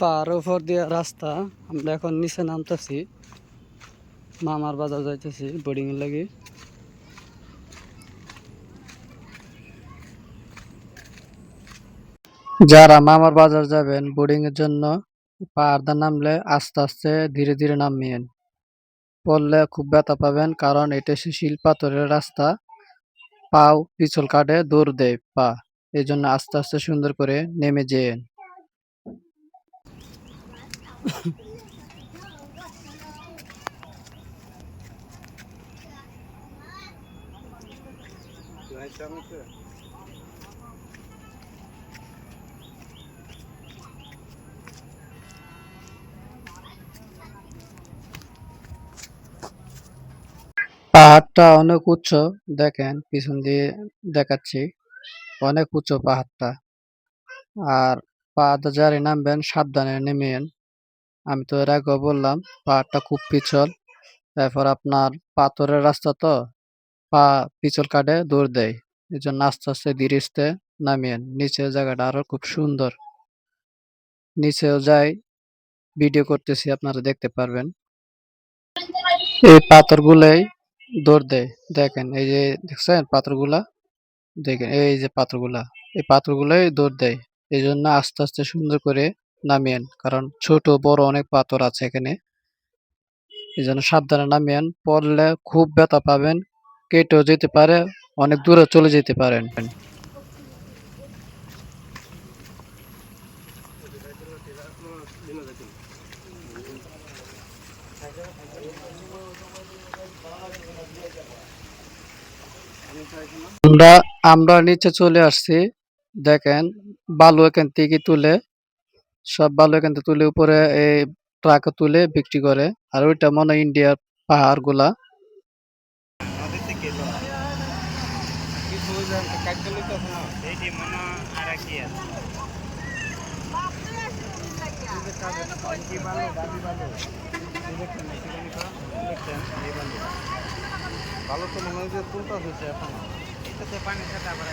পাহাড়ের উপর দিয়ে রাস্তা, আমরা এখন নিচে নামতেছি। মামার বাজার যাইতেছি বোর্ডিং এর লাগি। যারা মামার বাজার যাবেন বোর্ডিং এর জন্য পাহাড়দা নামলে আস্তে আস্তে ধীরে ধীরে নামিয়েন। পড়লে খুব ব্যথা পাবেন, কারণ এটা শিল পাথরের রাস্তা। পাও পিছল কাটে, দৌড় দেয় পা। এই জন্য আস্তে আস্তে সুন্দর করে নেমে যেয়েন। পাহাড়টা অনেক উচ্চ দেখেন, পিছন দিয়ে দেখাচ্ছি। অনেক উঁচু পাহাড়টা। আর পাহাড়টা যারে নামবেন, সাবধানে নেমেন। আমি তো এর আগেও বললাম, পাহাড়টা খুব পিছল তারপর আপনার পাথরের রাস্তা তো, পা পিছল কাটে, দৌড় দেয়। এই জন্য আস্তে আস্তে ধীরে নামিয়েন। নিচের জায়গাটা আরও খুব সুন্দর। নিচেও যাই, ভিডিও করতেছি, আপনারা দেখতে পারবেন। এই পাথরগুলাই দৌড় দেয়। দেখেন, এই যে দেখছেন পাথরগুলা? দেখেন, এই যে পাথরগুলা। এই পাথরগুলাই দৌড় দেয়। এই জন্য আস্তে আস্তে সুন্দর করে নামিয়েন, কারণ ছোট, বড় অনেক পাথর আছে এখানে। এই জন্য সাবধানে নামিয়েন, পড়লে খুব ব্যথা পাবেন, কেটেও যেতে পারে, অনেক দূরে চলে যেতে পারেন। আমরা আমরা নিচে চলে আসছি, দেখেন, বালু এখান থেকে তুলে সব ভালো এখান থেকে তুলে উপরে এই ট্রাকে তুলে বিক্রি করে। আর ওইটা মনে ইন্ডিয়ার পাহাড়গুলা ভালো তো মনে হয় যে হয়েছে এখন। এটাতে আবার